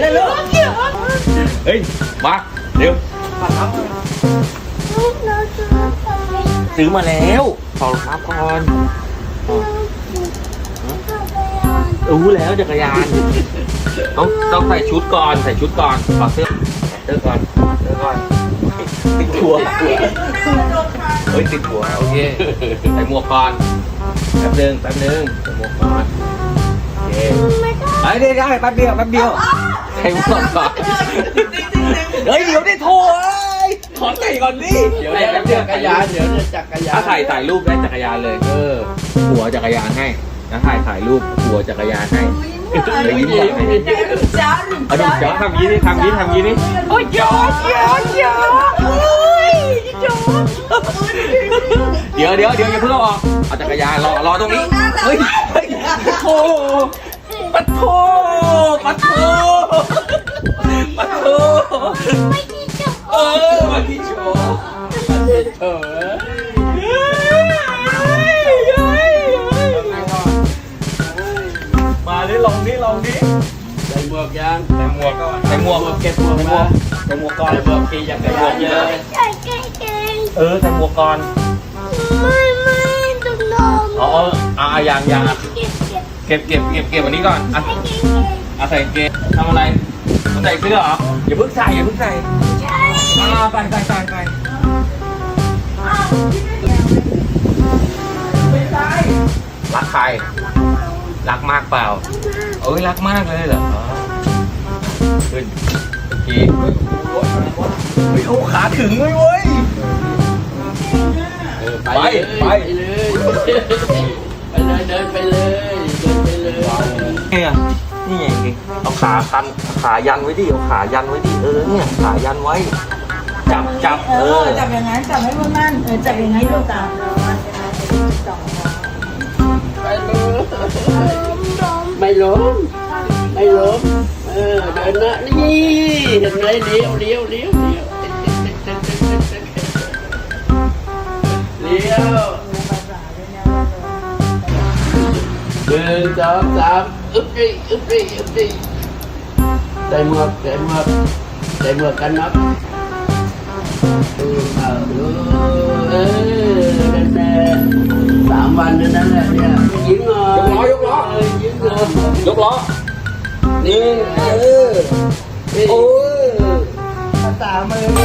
แล้วลูกเฮ้ย มาเร็วซื้อมาแล้วถอรองเท้าก่อนรู้แล้วจักรยาน ต้องต้องใส่ชุดก่อนใส่ชุดก่อนถอดเสื้อเสื้อก่อนเสื้อก่อนติดหัวเฮ้ยติดหัวโอเคใส่หมวกก่อนแป๊บนึงแป๊บนึงใส่หมวกก่อนโอเคไปได้ได้แป๊บเดียวแป๊บเดียว ใส่หมวกก่อนเฮ้ยเดี๋ยวได้โทรเอ้ยขอใส่ก่อนดิเดี๋ยวได้แป๊บเดียวจักรยานเดี๋ยวเนี่ยจักรยานถ้าถ่ายถ่ายรูปได้จักรยานเลยเออหัวจักรยานให้นะถ่ายถ่ายรูปหัวจักรยานให้เดี๋ยวยิ้มก่อนให้เอาดูเดี๋ยวทำยี้นี่ทำยี้ทำยี้นี่โอ้ยยอดยอดยอดเดี๋ยวเดี๋ยวเดี๋ยวอย่าเพิ่งเอาออกเอาจักรยานรอรอตรงนี้เฮ้ยเฮ้ยโอ้ปัดโถปัดโถ เออมาดิลองดิลองดิใส่หมวกยังใส่หมวกใส่หมวกเก็บหมวกใส่หมวมากใส่หมวกก่อนใส่หมวกขี่จักรยานเยอะเออใส่หมวกก่อนอ๋ออ่ายังยังอะเก็บเก็บเก็บเก็บอันนี้ก่อนอะอะใส่กางเกงทำอะไรใส่เสื้อเหรออย่าเพิ่งใส่อย่าเพิ่งใส่อ่าใส่ใส่ใส่ใส่ รักใคร รักมากเปล่า เอ้ยรักมากเลยเหรออ๋อขึ้นขี่เฮ้ยเอาขาถึงเลยเว้ยเออไปไปเลยไปไปเลยไปเลยเดินไปเลยเดินไปเลยเนี่ยนี่ไงดิเอาขาคันขายันไว้ดิเอาขายันไว้ดิเออเนี่ยขายันไว้ จับจับเอเอออจับอย่างนั้นจับให้มันมั่นเออจับอย่างนี้ลูกตาไปเลยไม่ล้มไม่ล้มเออเดินนะนี่เห็นไหมเลี้ยวเลี้ยวเลี้ยวเลี้ยวเลี้ยวหนึ่งสองสามอึ๊บดิอึ๊บดิอึ๊บดิใส่หมวกใส่หมวกใส่หมวกกันน็อก เออเอาดูเออนั่นแหละสามวันนั่นแหละเนี่ยยิ้มหน่อยยกล้อยกล้อเยิ้มหน่อยยกล้อนี่เออโอ้ยภาษามือ